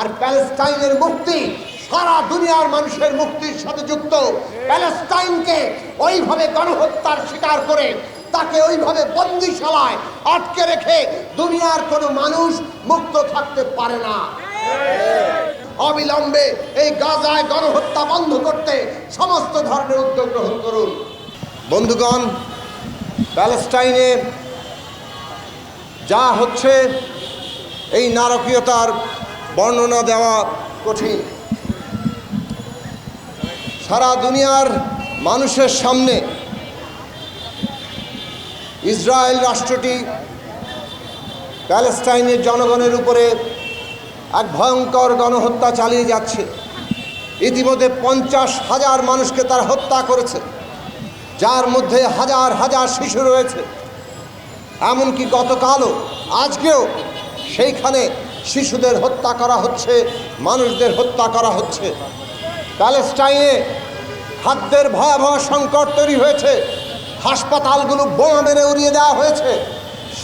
আর প্যালেস্টাইনের মুক্তি সারা দুনিয়ার মানুষের মুক্তির সাথে যুক্ত। প্যালেস্টাইনকে ওইভাবে গণহত্যার শিকার করে তাকে ওইভাবে বন্দিশালায় আটকে রেখে দুনিয়ার কোনো মানুষ মুক্ত থাকতে পারে না। অবিলম্বে এই গাজায় গণহত্যা বন্ধ করতে সমস্ত ধরনের উদ্যোগ গ্রহণ করুন। বন্ধুগণ, প্যালেস্টাইনে যা হচ্ছে এই নারকীয়তার বর্ণনা দেওয়া কঠিন। সারা দুনিয়ার মানুষের সামনে ইসরায়েল রাষ্ট্রটি প্যালেস্টাইনের জনগণের উপরে এক ভয়ঙ্কর গণহত্যা চালিয়ে যাচ্ছে। ইতিমধ্যে পঞ্চাশ হাজার মানুষকে তার হত্যা করেছে, যার মধ্যে হাজার হাজার শিশু রয়েছে। এমনকি গতকালও, আজকেও সেইখানে শিশুদের হত্যা করা হচ্ছে, মানুষদের হত্যা করা হচ্ছে। প্যালেস্টাইনে খাদ্যের ভয়াবহ সংকট তৈরি হয়েছে। হাসপাতালগুলো বোমা মেরে উড়িয়ে দেওয়া হয়েছে।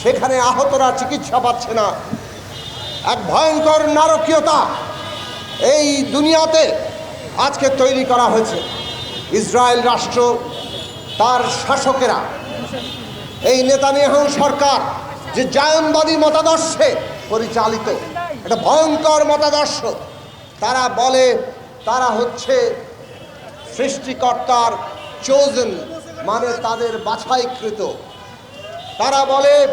সেখানে আহতরা চিকিৎসা পাচ্ছে না। এক ভয়ঙ্কর নারকীয়তা এই দুনিয়াতে আজকে তৈরি করা হয়েছে। ইসরায়েল রাষ্ট্র, তার শাসকেরা, এই নেতানিয়াহু সরকার যে জায়নবাদী মতাদর্শে পরিচালিত একটা ভয়ঙ্কর মতাদর্শ। তারা বলে, তারা হচ্ছে সৃষ্টিকর্তার চোজন মানে তাদের বাছাইকৃত। তারা বলে,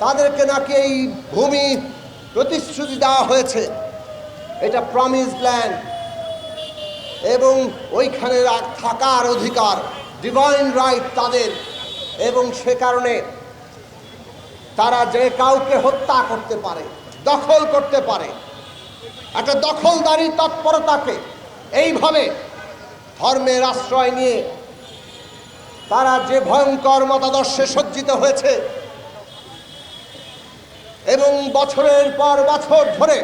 তাদেরকে নাকি এই ভূমি প্রতিশ্রুতি দেওয়া হয়েছে। এটা প্রমিস ল্যান্ড এবং ওইখানে থাকার অধিকার ডিভাইন রাইট তাদের। এবং সে কারণে তারা যে কাউকে হত্যা করতে পারে। দখল করতে পারে। একটা দখলদারি তৎপরতাকে এইভাবে ধর্মের আশ্রয় নিয়ে তারা যে ভয়ঙ্কর মতাদর্শে সজ্জিত হয়েছে এবং বছরের পর বছর ধরে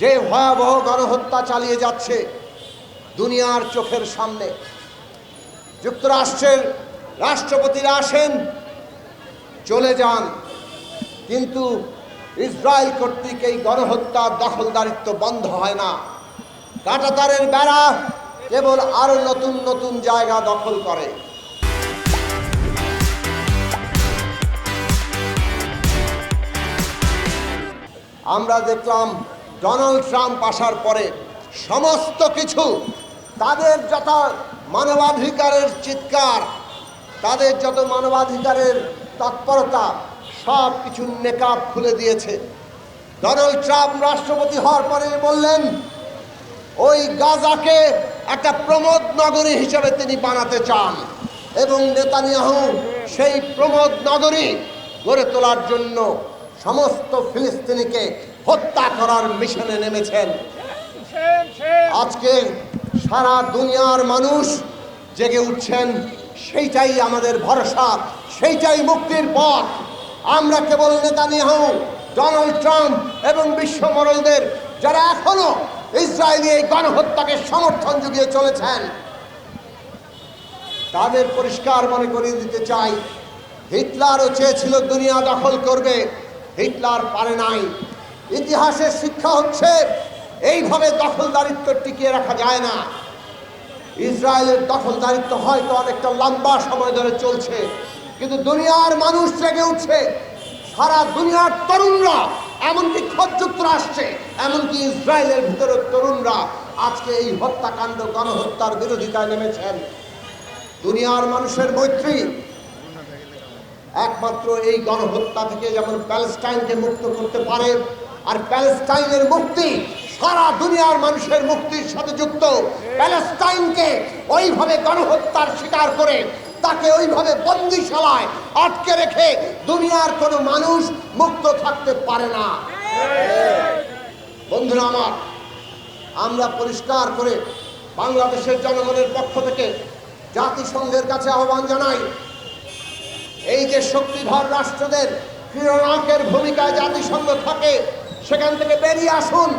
যে ভয়াবহ গণহত্যা চালিয়ে যাচ্ছে দুনিয়ার চোখের সামনে। যুক্তরাষ্ট্রের রাষ্ট্রপতিরা আসেন, চলে যান, কিন্তু ইসরায়েল কর্তৃক এই গণহত্যার দখলদারিত্ব বন্ধ হয় না। কাটাতারের বেড়া কেবল আরও নতুন নতুন জায়গা দখল করে। আমরা দেখলাম ডোনাল্ড ট্রাম্প আসার পরে সমস্ত কিছু তাদের যত মানবাধিকারের চিৎকার, তাদের যত মানবাধিকারের তৎপরতা সব কিছু নেকাব খুলে দিয়েছে। ডোনাল্ড ট্রাম্প রাষ্ট্রপতি হওয়ার পরে বললেন, ওই গাজাকে একটা প্রমোদ নগরী হিসেবে তিনি বানাতে চান এবং নেতানিয়াহু সেই প্রমোদ নগরী গড়ে তোলার জন্য সমস্ত ফিলিস্তিনিকে হত্যা করার মিশনে নেমেছেন। আজকে সারা দুনিয়ার মানুষ জেগে উঠছেন, সেইটাই আমাদের ভরসা, সেইটাই মুক্তির পথ। আমরা কেবল নেতানিয়াহু ডোনাল্ড ট্রাম্প এবং বিশ্ব মরলদের যারা এখনও ইসরায়েলি এই গণহত্যাকে সমর্থন জুগিয়ে চলেছেন, তাদের পরিষ্কার মনে করিয়ে দিতে চাই। হিটলারও চেয়েছিল দুনিয়া দখল করবে, হিটলার পারে নাই। ইতিহাসের শিক্ষা হচ্ছে, এইভাবে দখলদারিত্ব টিকিয়ে রাখা যায় না। ইসরায়েলের দখলদারিত্ব হয়তো অনেকটা লম্বা সময় ধরে চলছে কিন্তু দুনিয়ার মানুষ জেগে উঠছে। সারা দুনিয়ার তরুণরা, এমনকি খোদ যুক্তরাষ্ট্রে, এমনকি ইসরায়েলের ভিতরের তরুণরা আজকে এই হত্যাকাণ্ড, গণহত্যার বিরোধিতায় নেমেছেন। দুনিয়ার মানুষের মৈত্রী, একমাত্র এই গণহত্যা থেকে যেমন প্যালেস্টাইনকে মুক্ত করতে পারে, আর প্যালেস্টাইনের মুক্তি, সারা দুনিয়ার মানুষের মুক্তির সাথে যুক্ত। প্যালেস্টাইনকে ওইভাবে গণহত্যার শিকার করে তাকে ওইভাবে বন্দিশালায় আটকে রেখে দুনিয়ার কোনো মানুষ মুক্ত থাকতে পারে না। বন্ধুরা আমার, আমরা পরিষ্কার করে বাংলাদেশের জনগণের পক্ষ থেকে জাতিসংঘের কাছে আহ্বান জানাই, এই যে শক্তিধর রাষ্ট্রদের ক্রীড়নায়কের ভূমিকায় জাতিসংঘ থাকে, সেখান থেকে বেরিয়ে আসুন,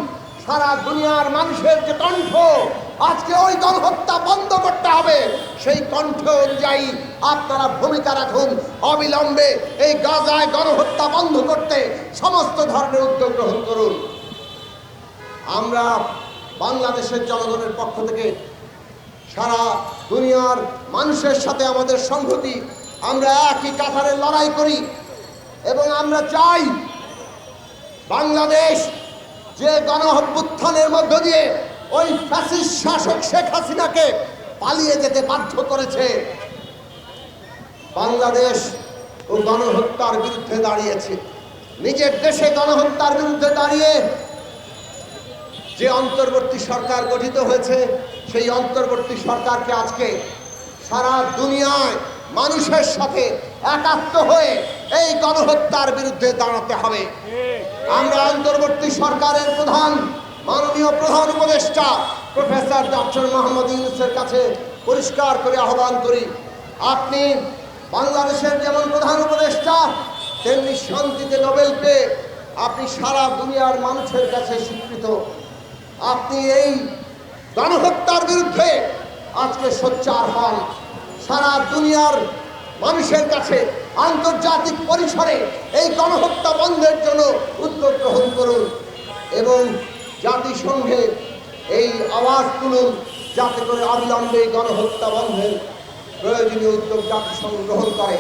সারা দুনিয়ার মানুষের যে কণ্ঠ আজকে ওই গণহত্যা বন্ধ করতে হবে। সেই কণ্ঠ অনুযায়ী আপনারা ভূমিকা রাখুন। অবিলম্বে এই গাজায় গণহত্যা বন্ধ করতে সমস্ত ধরনের উদ্যোগ গ্রহণ করুন। আমরা বাংলাদেশের জনগণের পক্ষ থেকে সারা দুনিয়ার মানুষের সাথে আমাদের সংহতি, আমরা একই কাতারে লড়াই করি এবং আমরা চাই বাংলাদেশ যে গণ অভ্যুত্থানের মধ্য দিয়ে ওই ফ্যাসিস্ট শাসক শেখ হাসিনাকে পালিয়ে যেতে বাধ্য করেছে। বাংলাদেশ ও গণহত্যার বিরুদ্ধে দাঁড়িয়েছে। নিজের দেশে গণহত্যার বিরুদ্ধে দাঁড়িয়ে যে অন্তর্বর্তী সরকার গঠিত হয়েছে সেই অন্তর্বর্তী সরকারকে আজকে সারা দুনিয়ায় মানুষের সাথে একাত্ম হয়ে এই গণহত্যার বিরুদ্ধে দাঁড়াতে হবে। আমরা অন্তর্বর্তী সরকারের প্রধান মাননীয় প্রধান উপদেষ্টা, প্রফেসর ডক্টর মোহাম্মদ ইউনুসের কাছে পরিষ্কার করে আহ্বান করি। আপনি বাংলাদেশের যেমন প্রধান উপদেষ্টা, তেমনি শান্তিতে নোবেল পেয়ে আপনি সারা দুনিয়ার মানুষের কাছে স্বীকৃত। আপনি এই গণহত্যার বিরুদ্ধে আজকে সোচ্চার হন। সারা দুনিয়ার মানুষের কাছে আন্তর্জাতিক পরিসরে এই গণহত্যা বন্ধের জন্য জাতিসংঘে এই আওয়াজ তুলুন যাতে করে অবিলম্বে গণহত্যা বন্ধের প্রয়োজনীয় উদ্যোগ জাতিসংঘ গ্রহণ করে।